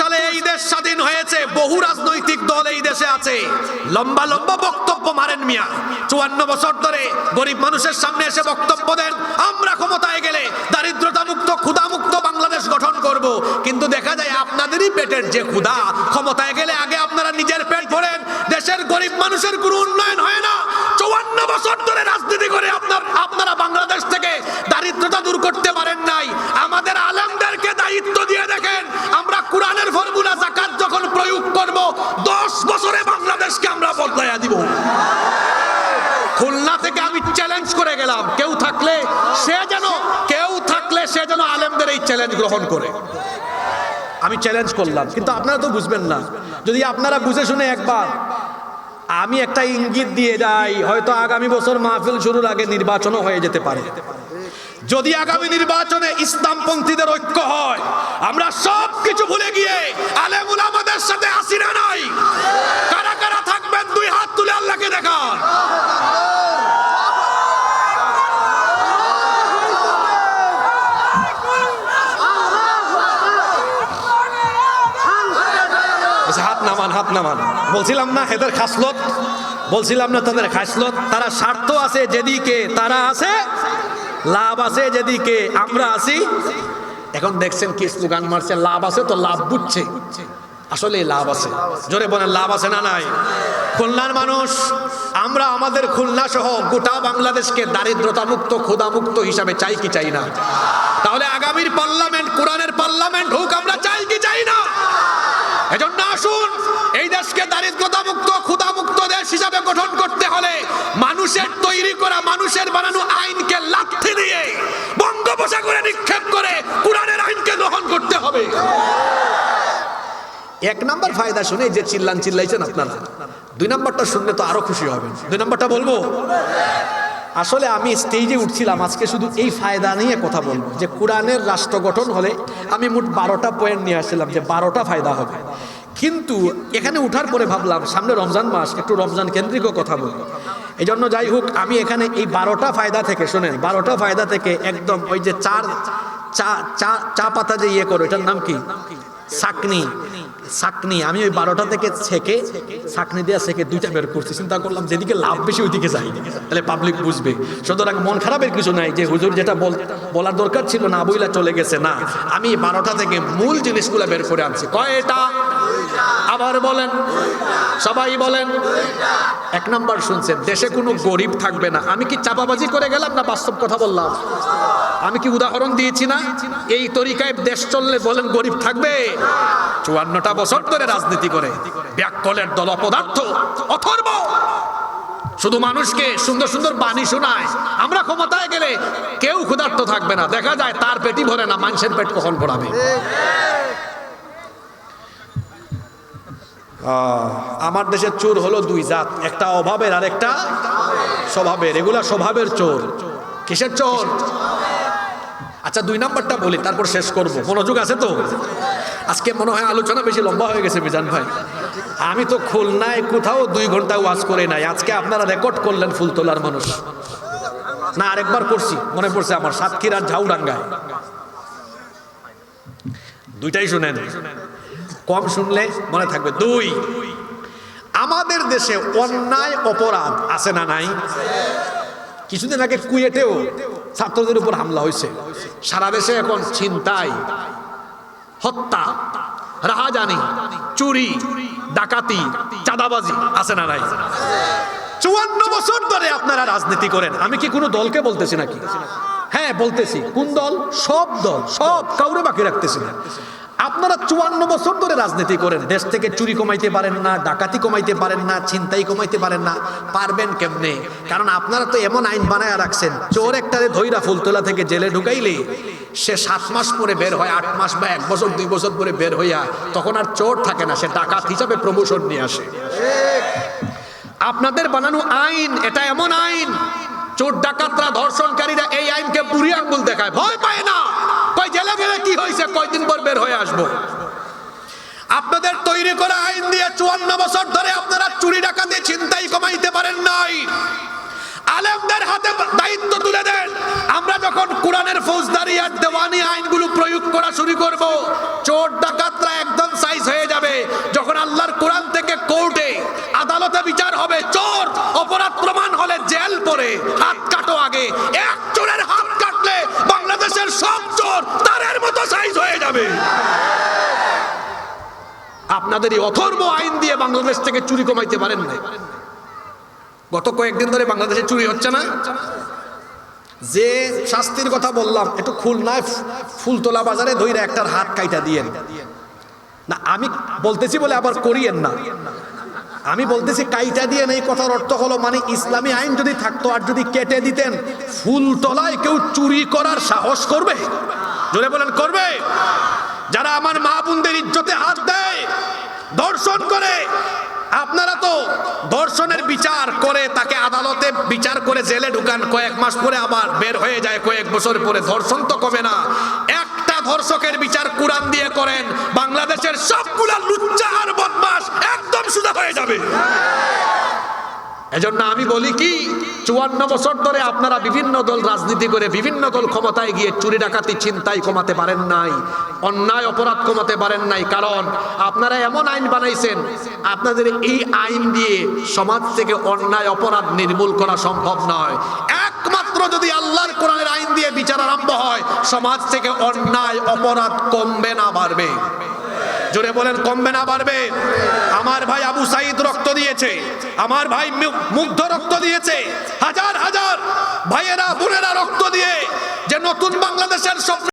সালে এই দেশ স্বাধীন হয়েছে, বহু রাজনৈতিক দল এই দেশে আছে। লম্বা লম্বা বক্তব্য মারেন মিয়া। চুয়ান্ন বছর ধরে গরিব মানুষের সামনে এসে বক্তব্য দেন, আমরা ক্ষমতায় গেলে দারিদ্রতা মুক্ত ক্ষুধা মুক্ত বাংলাদেশ গঠন করব। কিন্তু দেখা যায় আপনাদেরই পেটের যে ক্ষুধা, ক্ষমতায় গেলে আগে আপনারা নিজের পেট ভরেন, দেশের গরিব মানুষের কোনো থেকে আমি চ্যালেঞ্জ করে গেলাম। কেউ থাকলে সে যেন, কেউ থাকলে সে যেন আলেমদের এই চ্যালেঞ্জ গ্রহণ করে। আমি চ্যালেঞ্জ করলাম, কিন্তু আপনারা তো বুঝবেন না। যদি আপনারা বুঝে শুনে একবার, আমি একটা ইঙ্গিত দিয়ে যাই, হয়তো আগামী বছর মাহফিল শুরুর আগে নির্বাচনও হয়ে যেতে পারে। যদি আগামী নির্বাচনে ইসলামপন্থীদের ঐক্য হয়, আমরা সব কিছু ভুলে গিয়ে আলেমুল আমাদের সাথে আসি না বলছে, হাত নামান হাত নামান। বলছিলাম না এদের খাসলত। বলছিলাম না তাদের খাসলত। তারা স্বার্থ আছে যেদিকে তারা আছে লাভ আছে যেদিকে আমরা আছি। এখন দেখছেন কি স্লোগান মারছে লাভ আছে তো লাভ বুঝছে। আসলে লাভ আছে। জোরে বলেন লাভ আছে না নাই? খুলনার মানুষ আমরা আমাদের খুলনা সহ গোটা বাংলাদেশকে দারিদ্রতা মুক্ত ক্ষুধা মুক্ত হিসাবে চাই কি চাই না? তাহলে আগামীর পার্লামেন্ট কোরআনের পার্লামেন্ট হোক আমরা চাই কি আসুন। এই দেশকে দারিদ্রতা মুক্ত ক্ষুধা মুক্ত দেশ হিসাবে গঠন করতে হলে মানুষের তৈরি করা মানুষের বানানো আইনকে লাথি দিয়ে বঙ্গোপসাগরে নিক্ষেপ করে কোরআনের আইনকে গ্রহণ করতে হবে। এক নাম্বার ফায়দা শুনে যে চিল্লান চিল্লাইছেন আপনারা দুই নাম্বারটা শুনলে তো আরও খুশি হবেন। দুই নাম্বারটা বলব? আসলে আমি স্টেজে উঠছিলাম আজকে শুধু এই ফায়দা নিয়ে কথা বলব যে কোরআনের রাষ্ট্র গঠন হলে আমি মোট বারোটা পয়েন্ট নিয়ে আসছিলাম যে বারোটা ফায়দা হবে। কিন্তু এখানে উঠার পরে ভাবলাম, সামনে রমজান মাস, একটু রমজান কেন্দ্রিক কথা বলব এই জন্য যাই হোক, আমি এখানে এই বারোটা ফায়দা থেকে, শোনেন, বারোটা ফায়দা থেকে একদম ওই যে চার, চা চা চা পাতা যে ইয়ে করো, এটার নাম কি? সাকনি। সাকনি আমি ওই বারোটা থেকে ছেকে সাকনি দেওয়া ছেকে দুইটা বের করছি। চিন্তা করলাম যেদিকে লাভ বেশি ওইদিকে যাই। তাহলে পাবলিক বুঝবে। সুতরাং মন খারাপের কিছু নাই যে হুজুর যেটা বল, বলার দরকার ছিল না বইলা চলে গেছে। না, আমি বারোটা থেকে মূল জিনিসগুলো বের করে আনছি। কয়টা? আবার বলেন। সবাই বলেন। এক নাম্বার শুনছেন, দেশে কোনো গরিব থাকবে না। আমি কি চাপাবাজি করে গেলাম না বাস্তব কথা বললাম? আমি কি উদাহরণ দিয়েছি না? এই তরিকায় দেশ চললে বলেন গরিব থাকবে। চুয়ান্নটা বছর ধরে রাজনীতি করে। ব্যাককলের দল অপদার্থ, অথর্ব। শুধু মানুষকে সুন্দর সুন্দর বাণী শোনায়। আমরা ক্ষমতায় গেলে কেউ ক্ষুধার্ত থাকবে না। দেখা যায় তার পেটই ভরে না, মানুষের পেট কখন ভরাবে? আমার দেশের চোর হলো দুই জাত, একটা অভাবের আর একটা স্বভাবের। এগুলা স্বভাবের চোর। কিসের চোর? আচ্ছা দুই নাম্বারটা বলি, তারপর শেষ করব। মনোযোগ আছে তো? আজকে মনে হয় আলোচনা বেশি লম্বা হয়ে গেছে, মিজান ভাই। আমি তো খুলনায় কোথাও দুই ঘণ্টা ওয়াজ করে নাই। আজকে আপনারা রেকর্ড করলেন ফুল তোলার মানুষ। না, আরেকবার করছি, মনে পড়ছে আমার সাতক্ষীরার ঝাউডাঙ্গায়। দুইটাই শুনেন। কম শুনলে মনে থাকবে। দুই, আমাদের দেশে অন্যায় অপরাধ আছে না নাই? কিছুদিন আগে কুয়েটেও ছাত্রদের উপর হামলা হয়েছে। সারা দেশে এখন ছিনতাই, হত্যা, রাহাজানি, চুরি, ডাকাতি, চাঁদাবাজি আছে না নাই? চুয়ান্ন বছর ধরে আপনারা রাজনীতি করেন। আমি কি কোনো দলকে বলতেছি নাকি? হ্যাঁ বলতেছি। কোন দল? সব দল, সব কাউরে বাকি রাখতেছি না। আপনারা চুয়ান্ন বছর ধরে রাজনীতি করেন, দেশ থেকে চুরি কমাইতে পারেন না, ডাকাতি কমাইতে পারেন না, ছিনতাই কমাইতে পারেন না, পারবেন কেমনে? কারণ আপনারা তো এমন আইন বানায় রাখছেন, চোর একটারে ধৈরা ফুলতলা থেকে জেলে ঢুকাইলে, সে সাত মাস পরে বের হয়, আট মাস বা এক বছর, দুই বছর পরে বের হইয়া তখন আর চোর থাকে না, সে ডাকাত হিসাবে প্রমোশন নিয়ে আসে। আপনাদের বানানো আইন, এটা এমন আইন, চোর ডাকাতরা ধর্ষণকারীরা এই আইনকে বুড়ি আঙ্গুল দেখায়, ভয় পায় না কই জেলে গেলে কি হয়েছে কয়দিন পর বের হয়ে আসব। আপনাদের তৈরি করা আইন দিয়ে চুয়ান্ন বছর ধরে আপনারা চুরি ডাকাতি চিন্তাই কমাইতে পারেন নাই। আলেমদের হাতে দায়িত্ব তুলে দেন। আমরা যখন কোরআনের ফৌজদারি আর দেওয়ানি আইনগুলো প্রয়োগ করা শুরু করব, চোর ডাকাতরা একদম হবে আপনাদের এই অথর্ব আইন দিয়ে বাংলাদেশ থেকে চুরি কমাইতে পারেন না গত কয়েকদিন ধরে বাংলাদেশে চুরি হচ্ছে না। যে শাস্তির কথা বললাম, একটু খুলনায় ফুলতলা বাজারে ধইরা একটার হাত কাইটা দিয়েন। না, আমি বলতেছি বলে আবার করিয়েন না। আমি বলতেছি কাইটা দিয়ে এই কথার অর্থ হলো মানে ইসলামী আইন যদি থাকতো আর যদি কেটে দিতেন, ফুলতলায় কেউ চুরি করার সাহস করবে? জোরে বলেন, করবে? যারা আমার মা বোনদের ইজ্জতে হাত দেয়, দর্শন করে, আপনারা তো দর্শনের বিচার করে তাকে আদালতে বিচার করে জেলে ঢুকান, কয়েক মাস পরে আবার বের হয়ে যায়, কয়েক বছর পরে। ধর্ষণ তো কমে না। একটা ধর্ষকের বিচার কোরআন দিয়ে করেন, বাংলাদেশের সবগুলা লুচ্চা আর বদমাস একদম সুদা হয়ে যাবে। এজন্য আমি বলি কি, চুয়ান্ন বছর ধরে আপনারা বিভিন্ন দল রাজনীতি করে বিভিন্ন দল ক্ষমতায় গিয়ে চুরি ডাকাতি চিন্তাই কমাতে পারেন নাই, অন্যায় অপরাধ কমাতে পারেন নাই। কারণ আপনারা এমন আইন বানাইছেন, আপনাদের এই আইন দিয়ে সমাজ থেকে অন্যায় অপরাধ নির্মূল করা সম্ভব নয়। একমাত্র যদি আল্লাহর কোরআনের আইন দিয়ে বিচার আরম্ভ হয়, সমাজ থেকে অন্যায় অপরাধ কমবে না, বাড়বে। জোরে বলেন, কমবে না, বাড়বে। আমার ভাই আবু সাইদ রক্ত দিয়েছে। আমার ভাই মুগ্ধ রক্ত দিয়েছে। হাজার হাজার ভাইয়েরা, বোনেরা রক্ত দিয়ে যে নতুন বাংলাদেশের স্বপ্ন